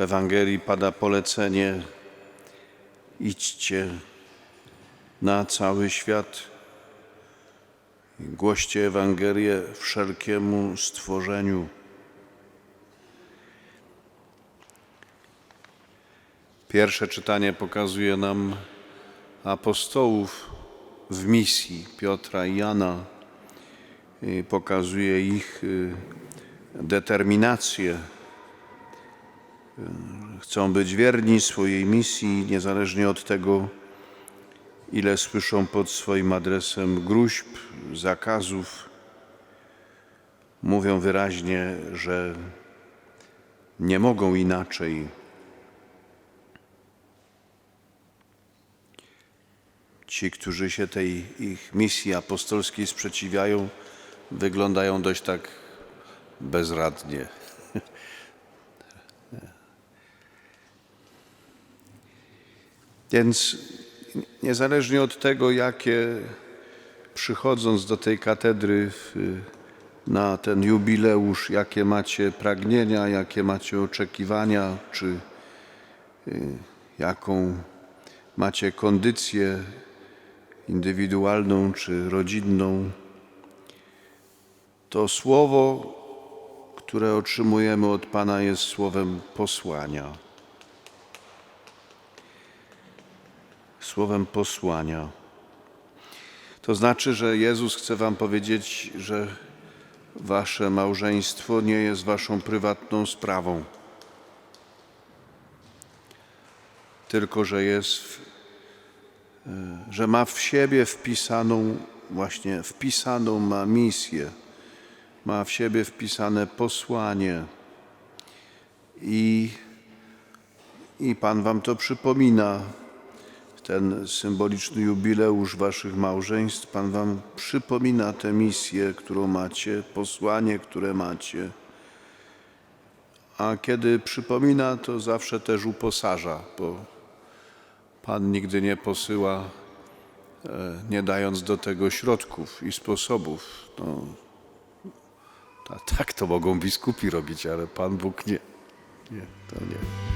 W Ewangelii pada polecenie: idźcie na cały świat, głoście Ewangelię wszelkiemu stworzeniu. Pierwsze czytanie pokazuje nam apostołów w misji Piotra i Jana. Pokazuje ich y, determinację. Chcą być wierni swojej misji, niezależnie od tego, ile słyszą pod swoim adresem gruźb, zakazów. Mówią wyraźnie, że nie mogą inaczej. Ci, którzy się tej ich misji apostolskiej sprzeciwiają, wyglądają dość tak bezradnie. Więc niezależnie od tego, jakie przychodząc do tej katedry na ten jubileusz, jakie macie pragnienia, jakie macie oczekiwania, czy y, jaką macie kondycję indywidualną czy rodzinną, to słowo, które otrzymujemy od Pana, jest słowem posłania. Słowem posłania. To znaczy, że Jezus chce Wam powiedzieć, że Wasze małżeństwo nie jest Waszą prywatną sprawą, tylko że jest w że ma w siebie wpisaną, właśnie wpisaną ma misję, ma w siebie wpisane posłanie. I, i Pan Wam to przypomina, ten symboliczny jubileusz Waszych małżeństw. Pan Wam przypomina tę misję, którą macie, posłanie, które macie. A kiedy przypomina, to zawsze też uposaża, bo Pan nigdy nie posyła, e, nie dając do tego środków i sposobów. No, ta, tak to mogą biskupi robić, ale Pan Bóg nie. Nie, to nie.